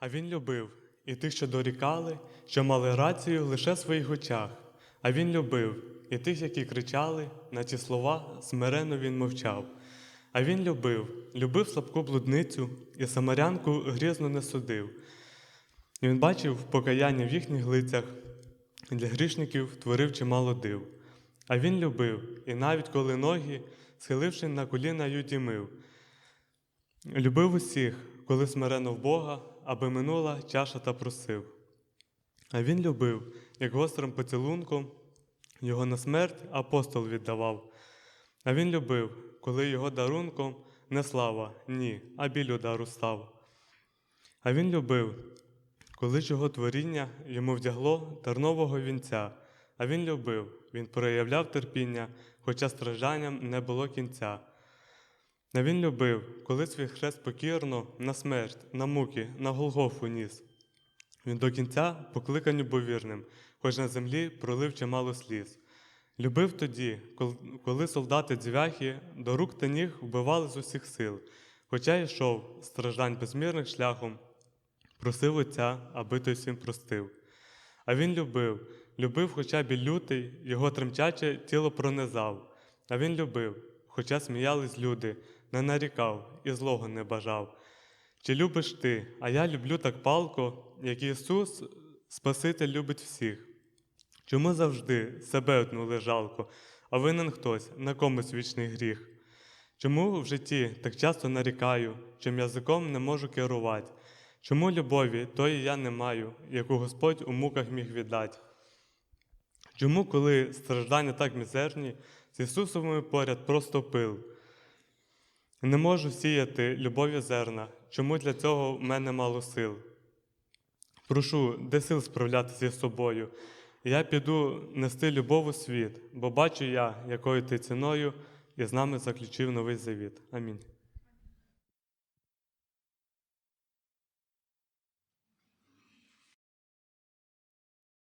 А він любив і тих, що дорікали, що мали рацію лише в своїх очах. А він любив і тих, які кричали, на ті слова смиренно він мовчав. А він любив, любив слабку блудницю і самарянку грізно не судив. І він бачив покаяння в їхніх лицях, для грішників творив чимало див. А він любив, і навіть коли ноги, схиливши на коліна, юді мив. Любив усіх, коли смирено в Бога, аби минула чаша та просив. А він любив, як гострим поцілунком, його на смерть апостол віддавав. А він любив, коли його дарунком не слава, ні, а біль удару став. А він любив, коли ж його творіння йому вдягло тернового вінця. А він любив, він проявляв терпіння, хоча стражданням не було кінця. А він любив, коли свій хрест покірно на смерть, на муки, на Голгофу ніс. Він до кінця покликанню був хоч на землі пролив чимало сліз. Любив тоді, коли солдати дзвяхи до рук та ніг вбивали з усіх сил, хоча йшов страждань безмірних шляхом, просив Отця, аби той всім простив. А він любив, любив, хоча б лютий, його тремтяче тіло пронизав. А він любив, хоча сміялись люди, не нарікав і злого не бажав. Чи любиш ти, а я люблю так палко, як Ісус, Спаситель любить всіх. Чому завжди себе одну жалко, а винен хтось на комусь вічний гріх? Чому в житті так часто нарікаю, чим язиком не можу керувати? Чому любові тої я не маю, яку Господь у муках міг віддати? Чому, коли страждання так мізерні, з Ісусом поряд просто пил? Не можу сіяти любові зерна, чому для цього в мене мало сил? Прошу, де сил справлятися з собою? Я піду нести любов у світ, бо бачу я, якою ти ціною, і з нами заключив новий завіт. Амінь.